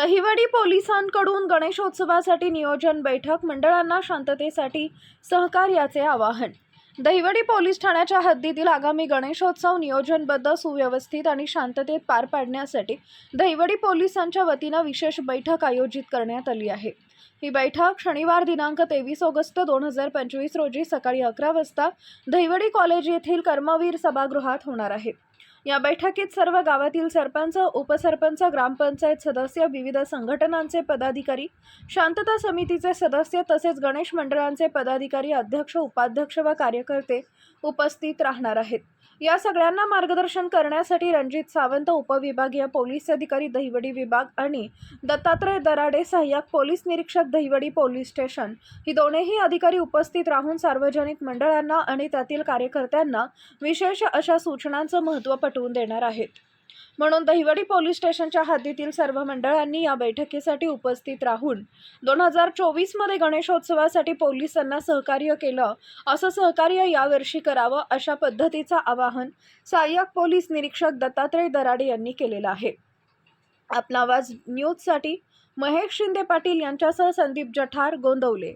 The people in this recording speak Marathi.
दहिवडी पोलिसांकडून गणेशोत्सवासाठी नियोजन बैठक मंडळांना शांततेसाठी सहकार्याचे आवाहन. दहिवडी पोलीस ठाण्याच्या हद्दीतील आगामी गणेशोत्सव नियोजनबद्ध सुव्यवस्थित आणि शांततेत पार पाडण्यासाठी दहिवडी पोलिसांच्या वतीनं विशेष बैठक आयोजित करण्यात आली आहे. ही बैठक शनिवार दिनांक तेवीस ऑगस्ट दोन हजार पंचवीस रोजी सकाळी अकरा वाजता दहिवडी कॉलेज येथील कर्मवीर सभागृहात होणार आहे. या बैठकीत सर्व गावातील सरपंच उपसरपंच ग्रामपंचायत सदस्य विविध संघटनांचे पदाधिकारी शांतता समितीचे सदस्य तसेच गणेश मंडळांचे पदाधिकारी अध्यक्ष उपाध्यक्ष व कार्यकर्ते उपस्थित राहणार आहेत. या सगळ्यांना मार्गदर्शन करण्यासाठी रणजित सावंत उपविभागीय पोलीस अधिकारी दहिवडी विभाग आणि दत्तात्रय दराडे सहाय्यक पोलीस निरीक्षक दहिवडी पोलीस स्टेशन ही दोन्ही अधिकारी उपस्थित राहून सार्वजनिक मंडळांना आणि त्यातील कार्यकर्त्यांना विशेष अशा सूचनांचं महत्त्व पटवून देणार आहेत. म्हणून दहिवडी पोलीस स्टेशनच्या हद्दीतील सर्व मंडळांनी या बैठकीसाठी उपस्थित राहून दोन हजार चोवीसमध्ये गणेशोत्सवासाठी पोलिसांना सहकार्य केलं असं सहकार्य यावर्षी करावं अशा पद्धतीचं आवाहन सहाय्यक पोलीस निरीक्षक दत्तात्रय दराडे यांनी केलेलं आहे. आपला आवाज न्यूजसाठी महेश शिंदे पाटील यांच्यासह संदीप जठार गोंदवले.